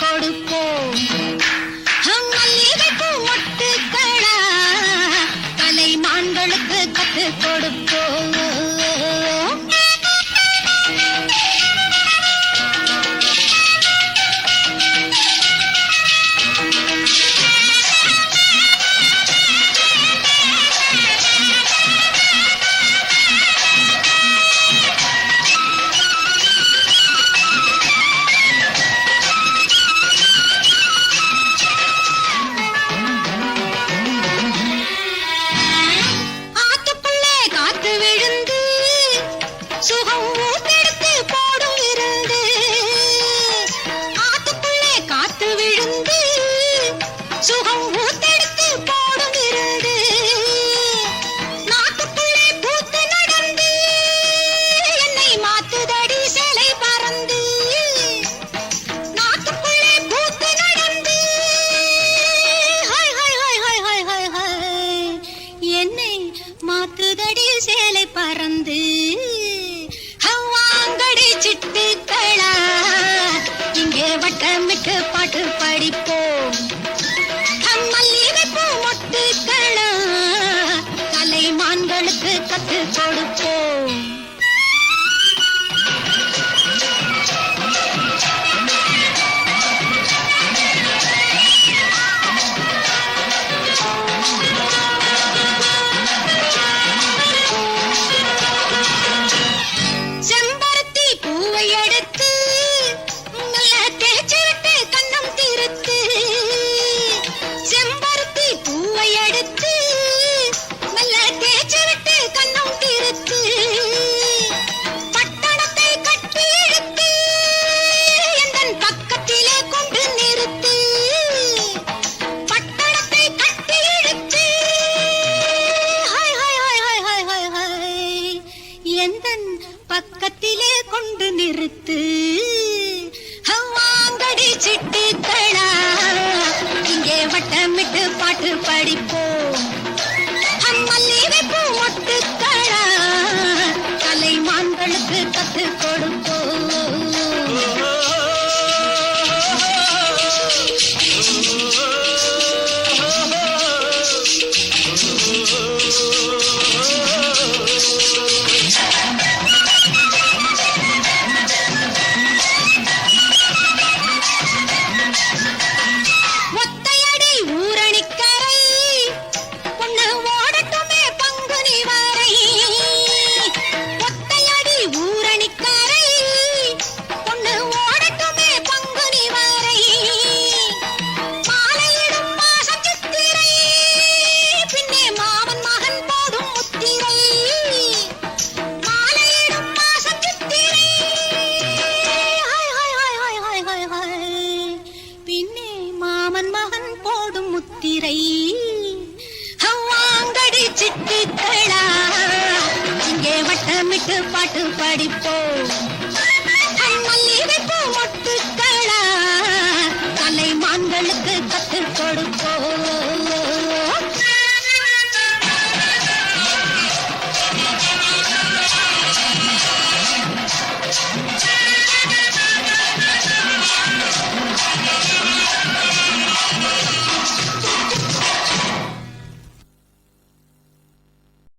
കൊടു so how தேவட்டமிட்டு பாட்டு படிப்போம். மல்லிகைப்பூ மொட்டுக்களா கலைமான்களுக்கு கத்து கொடுப்போம். பக்கத்திலே கொண்டு நிறுத்து. அவன் போடும் முத்திரை. வாங்கடி சிட்டிக்களா இங்கே வட்டமிட்டு பாட்டு படிப்போம்.